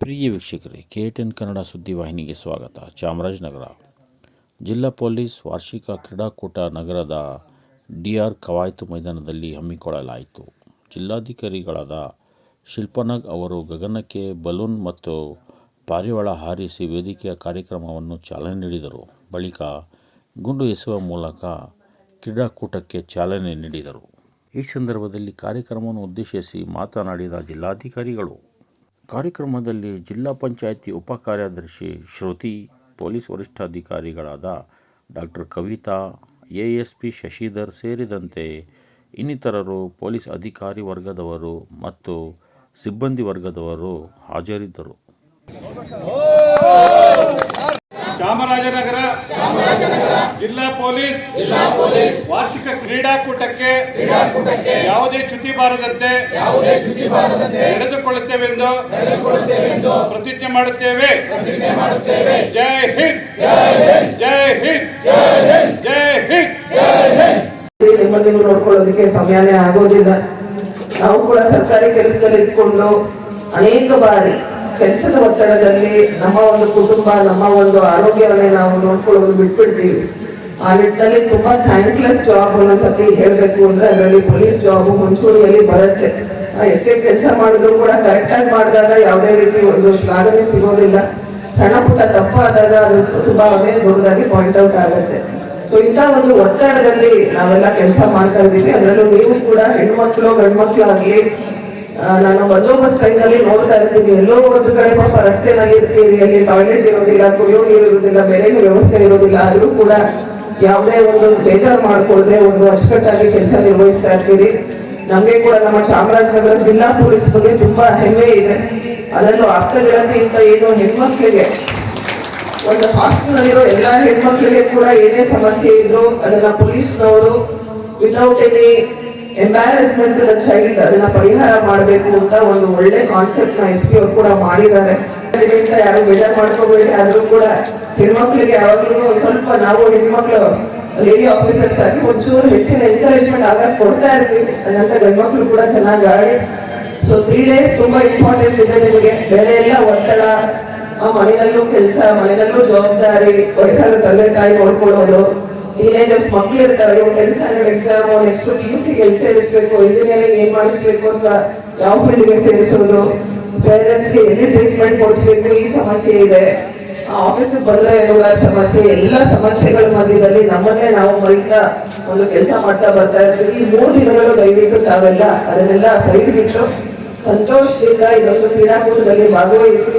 ಪ್ರಿಯ ವೀಕ್ಷಕರೇ, K ten Kannada ಸುದ್ದಿವಾಹಿನಿಗೆ ಸ್ವಾಗತ. ಚಾಮರಾಜನಗರ. ಜಿಲ್ಲಾ ಪೊಲೀಸ್ ವಾರ್ಷಿಕ ಕ್ರೀಡಾಕೂಟ ನಗರದ ಡಿ ಆರ್ ಕವಾಯತು ಮೈದಾನದಲ್ಲಿ ಹಮ್ಮಿಕೊಳ್ಳಲಾಯಿತು. ಜಿಲ್ಲಾಧಿಕಾರಿಗಳಾದ ಶಿಲ್ಪನಾಗ್ ಅವರು ಗಗನಕ್ಕೆ ಬಲೂನ್ ಮತ್ತು ಪಾರಿವಾಳ ಹಾರಿಸಿ ವೇದಿಕೆಯ ಕಾರ್ಯಕ್ರಮವನ್ನು ಚಾಲನೆ ನೀಡಿದರು. ಬಳಿಕ ಗುಂಡು ಎಸೆಯುವ ಮೂಲಕ ಕ್ರೀಡಾಕೂಟಕ್ಕೆ ಚಾಲನೆ ನೀಡಿದರು. ಈ ಸಂದರ್ಭದಲ್ಲಿ ಕಾರ್ಯಕ್ರಮವನ್ನು ಉದ್ದೇಶಿಸಿ ಮಾತನಾಡಿದ ಜಿಲ್ಲಾಧಿಕಾರಿಗಳು ಕಾರ್ಯಕ್ರಮದಲ್ಲಿ ಜಿಲ್ಲಾ ಪಂಚಾಯಿತಿ ಉಪ ಕಾರ್ಯದರ್ಶಿ ಶ್ರುತಿ, ಪೊಲೀಸ್ ವರಿಷ್ಠಾಧಿಕಾರಿಗಳಾದ ಡಾಕ್ಟರ್ ಕವಿತಾ, ಎಎಸ್ಪಿ ಶಶಿಧರ್ ಸೇರಿದಂತೆ ಇನ್ನಿತರರು ಪೊಲೀಸ್ ಅಧಿಕಾರಿ ವರ್ಗದವರು ಮತ್ತು ಸಿಬ್ಬಂದಿ ವರ್ಗದವರು ಹಾಜರಿದ್ದರು. ಚಾಮರಾಜನಗರ ಜಿಲ್ಲಾ ಪೊಲೀಸ್ ವಾರ್ಷಿಕ ಕ್ರೀಡಾಕೂಟಕ್ಕೆ ಯಾವುದೇ ಚ್ಯುತಿ ಬಾರದಂತೆ ನಡೆದುಕೊಳ್ಳುತ್ತೇವೆಂದು ಪ್ರತಿಜ್ಞೆ ಮಾಡುತ್ತೇವೆ. ಜೈ ಹಿಂದ್. ಜೈ ಹಿಂದ್. ಜೈ ಹಿಂದ್. ನಿಮ್ಮನ್ನು ನೋಡ್ಕೊಳ್ಳೋದಕ್ಕೆ ಸಮಯನೇ ಆಗೋದಿಲ್ಲ. ನಾವು ಕೂಡ ಸರ್ಕಾರಿ ಕೆಲಸದಲ್ಲಿ ಇದ್ಕೊಂಡು ಅನೇಕ ಬಾರಿ ಕೆಲಸದ ಒತ್ತಡದಲ್ಲಿ ನಮ್ಮ ಒಂದು ಕುಟುಂಬ, ನಮ್ಮ ಒಂದು ಆರೋಗ್ಯವನ್ನೇ ನಾವು ನೋಡ್ಕೊಳ್ಳೋದು ಬಿಟ್ಬಿಡ್ತೀವಿ. ಆ ನಿಟ್ಟಿನಲ್ಲಿ ತುಂಬಾ ಥ್ಯಾಂಕ್ಲೆಸ್ ಜಾಬ್ ಸತಿ ಹೇಳ್ಬೇಕು ಅಂದ್ರೆ ಅದರಲ್ಲಿ ಪೊಲೀಸ್ ಜಾಬ್ ಮುಂಚೂಣಿಯಲ್ಲಿ ಬರುತ್ತೆ. ಎಷ್ಟೇ ಕೆಲಸ ಮಾಡಿದ್ರು ಕೂಡ ಕರೆಕ್ಟ್ ಆಗಿ ಮಾಡಿದಾಗ ಯಾವುದೇ ರೀತಿ ಒಂದು ಶ್ಲಾಘನೆ ಸಿಗೋದಿಲ್ಲ. ಸಣ್ಣ ಪುಟ್ಟ ತಪ್ಪಾದಾಗ ಅದು ತುಂಬಾ ಅದೇ ದೊಡ್ಡದಾಗಿ ಪಾಯಿಂಟ್ ಔಟ್ ಆಗುತ್ತೆ. ಸೊ ಇಂಥ ಒಂದು ಒತ್ತಡದಲ್ಲಿ ನಾವೆಲ್ಲ ಕೆಲಸ ಮಾಡ್ತಾ ಇದ್ದೀವಿ. ಅದರಲ್ಲೂ ನೀವು ಕೂಡ ಹೆಣ್ಮಕ್ಳು ಗಂಡ್ಮಕ್ಳು ಆಗ್ಲಿ ನಾನು ಬಂದೋಬಸ್ತ್ ಟೈಮಲ್ಲಿ ನೋಡ್ತಾ ಇರ್ತೀನಿ. ಎಲ್ಲೋ ಒಂದು ಕಡೆ ಪಾಪ ರಸ್ತೆನಲ್ಲಿ ಇರ್ತೀವಿ ಅಲ್ಲಿ ಟಾಯ್ಲೆಟ್ ಇರೋದಿಲ್ಲ ಕುಡಿಯೋ ನೀರು ಇರೋದಿಲ್ಲ ಬೆಳೆಯ ವ್ಯವಸ್ಥೆ ಇರೋದಿಲ್ಲ ಆದರೂ ಕೂಡ ಯಾವುದೇ ಒಂದು ಬೇಜಾರು ಮಾಡ್ಕೊಳ್ಳದೆ ಒಂದು ಅಚ್ಚುಕಟ್ಟಾಗಿ ಕೆಲಸ ನಿರ್ವಹಿಸ್ತಾ ಇರ್ತೀರಿ. ನಮಗೆ ಕೂಡ ನಮ್ಮ ಚಾಮರಾಜನಗರ ಜಿಲ್ಲಾ ಪೊಲೀಸ್ ಬಗ್ಗೆ ತುಂಬಾ ಹೆಮ್ಮೆ ಇದೆ. ಅದರಲ್ಲೂ ಆಪ್ತಗಳಲ್ಲಿ ಇಂಥ ಏನು ಹೆಣ್ಮಕ್ಳಿಗೆ, ಒಂದು ಹಾಸ್ಟೆಲ್ ನಲ್ಲಿರೋ ಎಲ್ಲಾ ಹೆಣ್ಮಕ್ಳಿಗೆ ಕೂಡ ಏನೇ ಸಮಸ್ಯೆ ಇದ್ರು ಅದನ್ನ ಪೊಲೀಸ್ನವರು ವಿತೌಟ್ ಎನಿ ಎಂಬ್ಯಾರಸ್ಮೆಂಟ್ ಚೈಲ್ಡ್ ಅದನ್ನ ಪರಿಹಾರ ಮಾಡಬೇಕು ಅಂತ ಒಂದು ಒಳ್ಳೆ ಕಾನ್ಸೆಪ್ಟ್ನ ಎಸ್ ಪಿ ಅವ್ರು ಕೂಡ ಮಾಡಿದ್ದಾರೆ. ಯಾರು ಬೇಜಾರು ಮಾಡ್ಕೋಬೇಡಿ, ಆದ್ರೂ ಕೂಡ ಹೆಣ್ಮಕ್ಳಿಗೆ ಯಾವಾಗ್ಲೂ ಒಂದ್ ಸ್ವಲ್ಪ ನಾವು ಹೆಣ್ಮಕ್ಳು ಲೇಡಿ ಆಫೀಸರ್ಸ್ ಆಗಿ ಒಂಚೂರು ಹೆಚ್ಚಿನ ಎನ್ಕರೇಜ್ಮೆಂಟ್ ಆಗಾಗ ಕೊಡ್ತಾ ಇರ್ತೀವಿ. ಅದನ್ನ ಗಂಡ್ಮಕ್ಳು ಕೂಡ ಚೆನ್ನಾಗಿ ಆಡಿ ಸೊ ತ್ರೀ ಡೇಸ್ ತುಂಬಾ ಇಂಪಾರ್ಟೆಂಟ್ ಇದೆ ನಿಮಗೆ. ಬೇರೆ ಎಲ್ಲ ಒತ್ತಡ, ಆ ಮನೆಯಲ್ಲೂ ಕೆಲಸ, ಮನೆಯಲ್ಲೂ ಜವಾಬ್ದಾರಿ, ವಯಸ್ಸಾದ ತಂದೆ ತಾಯಿ ನೋಡ್ಕೊಳ್ಳೋದು ಟೀನೇಜರ್ಸ್ ಮಕ್ಳು ಇರ್ತಾರೆ, ಇವ್ರು tenth standard exam next P U C ಎಲ್ಲಿ ಸೇರಿಸ್ಬೇಕು ಇಂಜಿನಿಯರಿಂಗ್ ಏನ್ ಮಾಡಿಸ್ಬೇಕು ಅಥವಾ ಯಾವ ಫೀಲ್ಡ್ಗೆ ಸೇರಿಸೋದು? ಪೇರೆಂಟ್ಸ್ ಎಲ್ಲಿ ಟ್ರೀಟ್ಮೆಂಟ್ ಕೊಡಿಸ್ಬೇಕು? ಈ ಸಮಸ್ಯೆ ಇದೆ. ಆಫೀಸ್ ಬಂದ್ರೆ ಇರುವ ಸಮಸ್ಯೆ, ಎಲ್ಲ ಸಮಸ್ಯೆಗಳ ಮಧ್ಯದಲ್ಲಿ ನಮ್ಮನ್ನೇ ನಾವು ಮರಿತಾ ಒಂದು ಕೆಲಸ ಮಾಡ್ತಾ ಬರ್ತಾ ಇರ್ತೀವಿ. ಈ ಮೂರು ದಿನಗಳು ದಯವಿಟ್ಟು ತಾವೆಲ್ಲ ಅದನ್ನೆಲ್ಲ ಸೈಡ್ ಬಿಟ್ಟು ಸಂತೋಷದಿಂದ ಇದೊಂದು ಕ್ರೀಡಾಕೂಟದಲ್ಲಿ ಭಾಗವಹಿಸಿ